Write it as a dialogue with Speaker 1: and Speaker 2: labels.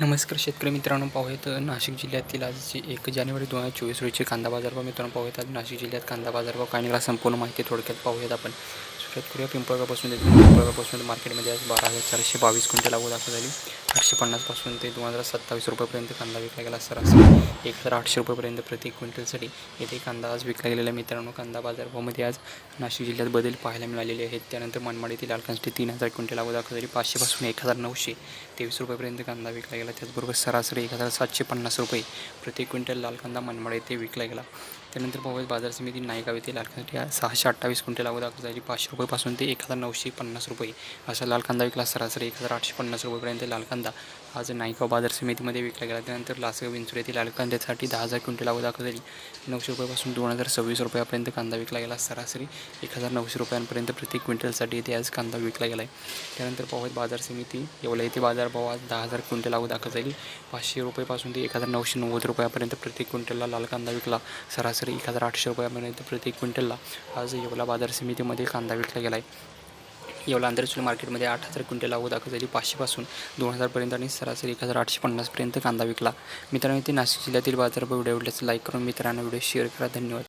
Speaker 1: नमस्कार शेतकरी मित्रांनो पाहूयात नाशिक जिल्ह्यातील आजची एक जानेवारी दोन हजार चोवीस रोजीचे कांदा बाजारभाव मित्रांनो पाहूयात. आज नाशिक जिल्ह्यात कांदा बाजारभाव काय निघाला संपूर्ण माहिती थोडक्यात पाहूयात आपण. सुरुवात करूया पिंपळगावपासून ते पिंपळगावपासून मार्केटमध्ये आज बारा हजार चारशे बावीस क्विंटल लागवड दाखल झाली. आठशे पन्नासपासून ते दोन हजार सत्तावीस रुपयापर्यंत कांदा विकला गेला सरासरी. एक हजार आठशे रुपयापर्यंत प्रति क्विंटलसाठी येथे कांदा आज विकला गेलेला मित्रांनो कांदा बाजारभावामध्ये आज नाशिक जिल्ह्यात बदल पाहायला मिळालेले आहेत. त्यानंतर मनमाड येथील लालकांसाठी तीन हजार क्विंटल लागवड दाखल झाली. पाचशेपासून एक हजार नऊशे तेवीस रुपयापर्यंत कांदा विकला गेला. त्याचबरोबर सरासरी एक हजार सातशे पन्नास रुपये प्रति क्विंटल लाल कांदा मनमाड येथे विकला गेला. त्यानंतर पाहूया बाजार समिती नायगाव येथे लाल कांदा सहाशे अठ्ठावीस क्विंटल अगोदर जायची. पाचशे रुपयेपासून ते एक हजार नऊशे पन्नास रुपये. असा लाल कांदा विकला सरासरी एक हजार आठशे पन्नास रुपयेपर्यंत लाल कांदा आज नायगाव बाजार समितीमध्ये विकला गेला. त्यानंतर लासगाव विंचुर येथे लाल कांद्यासाठी दहा हजार क्विंटल अगोदर दाखल झाली नऊशे रुपयापासून दोन हजार सव्वीस रुपयापर्यंत कांदा विकला गेला. सरासरी एक हजार नऊशे रुपयांपर्यंत प्रति क्विंटलसाठी येथे आज कांदा विकला गेला आहे त्यानंतर पाहूयात बाजार समिती. येवला येथे बाजारभाव आज दहा हजार क्विंटल अगोदर दाखल झाली पाचशे रुपयेपासून ते एक हजार नऊशे नव्वद रुपयापर्यंत प्रति क्विंटलला लाल कांदा विकला. सरासरी एक हजार आठशे रुपयापर्यंत प्रति क्विंटलला. आज येवला बाजार समितीमध्ये कांदा विकला गेला आहे येवला आंतरराष्ट्रीय मार्केटमध्ये आठ हजार क्विंटल लागवड दाखल झाली. पाचशेपासून दोन हजारपर्यंत आणि सरासरी एक हजार आठशे पन्नासपर्यंत कांदा विकला. मित्रांनो ते नाशिक जिल्ह्यातील बाजारभाव व्हिडिओ आवडल्यास लाईक करून मित्रांना व्हिडिओ शेअर करा. धन्यवाद.